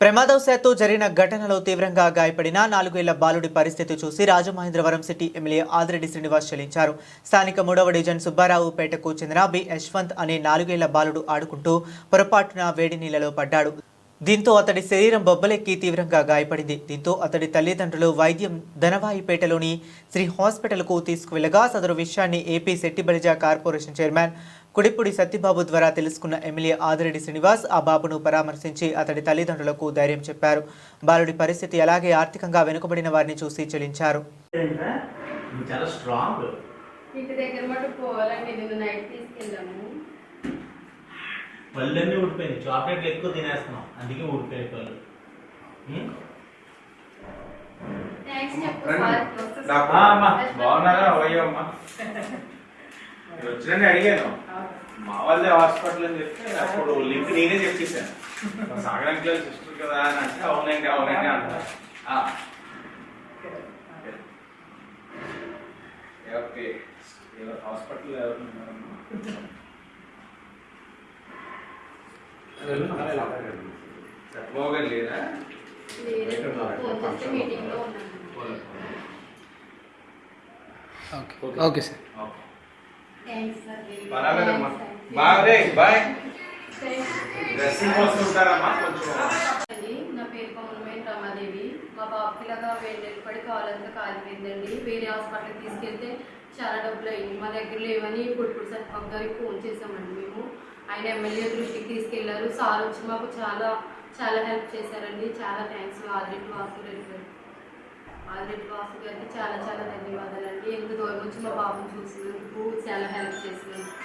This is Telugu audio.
ప్రమాదవశాత్తు జరిగిన ఘటనలో తీవ్రంగా గాయపడిన నాలుగేళ్ళ బాలుడి పరిస్థితి చూసి రాజమహేంద్రవరం సిటీ ఎమ్మెల్యే ఆదిరెడ్డి శ్రీనివాస్ చెల్లించారు. స్థానిక మూడవ డివిజన్ సుబ్బారావుపేటకు చెందిన బి యశ్వంత్ అనే నాలుగేళ్ళ బాలుడు ఆడుకుంటూ పొరపాటున వేడి నీళ్ళలో పడ్డాడు. దీంతో అతడి శరీరం బొబ్బలెక్కి తీవ్రంగా గాయపడింది. దీంతో అతడి తల్లిదండ్రులు వైద్యం ధనవాయిపేటలోని శ్రీ హాస్పిటల్కు తీసుకువెళ్ళగా సదరు విషయాన్ని AP Settibalija corporation chairman Kudipudi Satyababu ద్వారా తెలుసుకున్న ఎమ్మెల్యే ఆదిరెడ్డి శ్రీనివాస్ ఆ బాబును పరామర్శించి అతడి తల్లిదండ్రులకు ధైర్యం చెప్పారు. బాలుడి పరిస్థితి అలాగే ఆర్థికంగా వెనుకబడిన వారిని చూసి చెల్లించారు ఇంటి దగ్గర మటు పోవాలండి. నిన్న నైట్ తీసుకెళ్ళాము పళ్ళన్నీ ఊడిపోయింది? చాక్లెట్లు ఎక్కువ తినేస్తున్నాం. అందుకే ఊడిపోయాయి పళ్ళు. బాగున్నారా? మీరు వచ్చినని అడిగాను. మా వాళ్ళే హాస్పిటల్ అని చెప్తే అప్పుడు లింక్ నేనే చెప్పేశాను. సాగరంకి సిస్టర్ కదా అని అంటే అవునండి అవునండి అంట. ఆ. ఓకే. ఎవరు హాస్పిటల్ ఎవరు ఉన్నారమ్మా? సత్యబాబు గారు లేరా లేదు, ఫోన్ చేస్తే మీటింగ్లో ఉన్నాను okay sir okay. Thanks sir పర్వాలేదమ్మా బాయ్ రే బాయ్ థ్యాంక్స్. డ్రెస్సింగ్ కోసం ఉంటారమ్మా కొంచెం అండి, నా పేరు పౌర్ణమేని మా బాబుకి ఇలాగా వేడి పడి కావాలంతా కాలిపోయిందండి వేరే హాస్పిటల్కి తీసుకెళ్తే చాలా డబ్బులు అయ్యింది మా దగ్గర లేవని ఇప్పుడు సత్యబాబు గారికి ఫోన్ చేసామండి మేము. ఆయన ఎమ్మెల్యే దృష్టికి తీసుకెళ్ళారు. సార్ వచ్చి మాకు చాలా చాలా హెల్ప్ చేశారండి. చాలా థ్యాంక్స్ ఆదిరెడ్డి వాసు రెడ్డి గారు ఆదిరెడ్డి వాసు గారికి చాలా చాలా ధన్యవాదాలండి. ఎంత దూరం వచ్చి మా బాబుని చూసినందుకు చాలా హెల్ప్ చేసినందుకు.